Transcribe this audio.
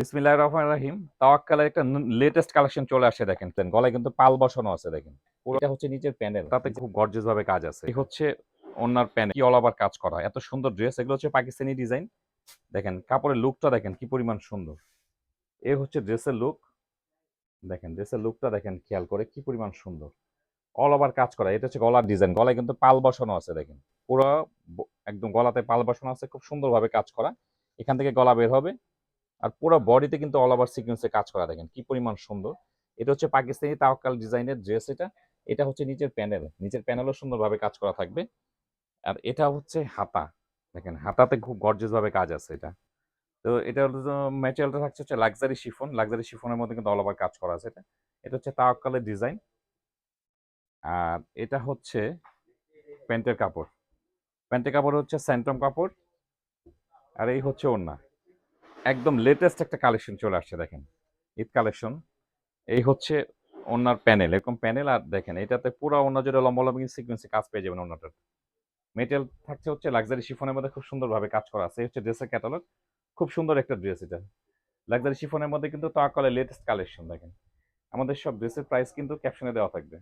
বিসমিল্লাহির রহমানির রহিম। তাওয়াক্কালের একটা লেটেস্ট কালেকশন চলে আসে দেখেন। গলায় কিন্তু পাল বসানো আছে দেখেন। পুরো এটা হচ্ছে নিচের প্যানেল। তাতে খুব গর্জিয়াস ভাবে কাজ আছে। এই হচ্ছে ওনার প্যানেল। কি অল ওভার কাজ করা। এত সুন্দর ড্রেস এগুলো হচ্ছে পাকিস্তানি ডিজাইন দেখেন কাপড়ের লুকটা দেখেন কি পরিমাণ সুন্দর। এ হচ্ছে ড্রেসের লুক দেখেন ড্রেসের লুকটা দেখেন খেয়াল করে কি পরিমাণ সুন্দর। অল ওভার কাজ করা। এটা হচ্ছে গলার ডিজাইন গলায় কিন্তু পাল বসানো আছে দেখেন। পুরো একদম গলাতে পাল বসানো আছে। খুব সুন্দরভাবে কাজ করা। এখান থেকে গলা বের হবে। আর পুরো বডিতে কিন্তু অল ওভার সিকোয়েন্সে কাজ করা দেখেন, কি পরিমাণ সুন্দর। এটা হচ্ছে পাকিস্তানি তাওয়াক্কাল ডিজাইনের ড্রেস এটা। এটা হচ্ছে নিচের প্যানেল নিচের প্যানেলও সুন্দরভাবে কাজ করা থাকবে। আর এটা হচ্ছে হাতা, দেখেন হাতাতে খুব গর্জিয়াস ভাবে কাজ আছে এটা। তো এটা ম্যাটেরিয়ালটা থাকছে হচ্ছে লাক্সারি শিফন লাক্সারি শিফনের মধ্যে কিন্তু অল ওভার কাজ করা আছে এটা। এটা হচ্ছে তাওয়াক্কালের ডিজাইন আর এটা হচ্ছে প্যান্টের কাপড়। প্যান্টের কাপড় হচ্ছে স্যান্টম কাপড়। আর এই হচ্ছে ওড়না। একদম লেটেস্ট একটা কালেকশন চলে আসছে, দেখেন। ঈদ কালেকশন এই হচ্ছে ওনার প্যানেল এরকম প্যানেল আর দেখেন, এটাতে পুরো ওনার জুড়ে লম্বা লম্বা সিকোয়েন্সে কাজ পেয়ে যাবেন ওনাটার মেটেরিয়াল থাকছে হচ্ছে লাক্সারি শিফনের মধ্যে খুব সুন্দরভাবে কাজ করা আছে। এই হচ্ছে ড্রেসের ক্যাটালগ খুব সুন্দর একটা ড্রেস এটা। লাক্সারি শিফনের মধ্যে কিন্তু তাকলে লেটেস্ট কালেকশন দেখেন। আমাদের সব ড্রেসের প্রাইস কিন্তু ক্যাপশনে দেওয়া থাকবে।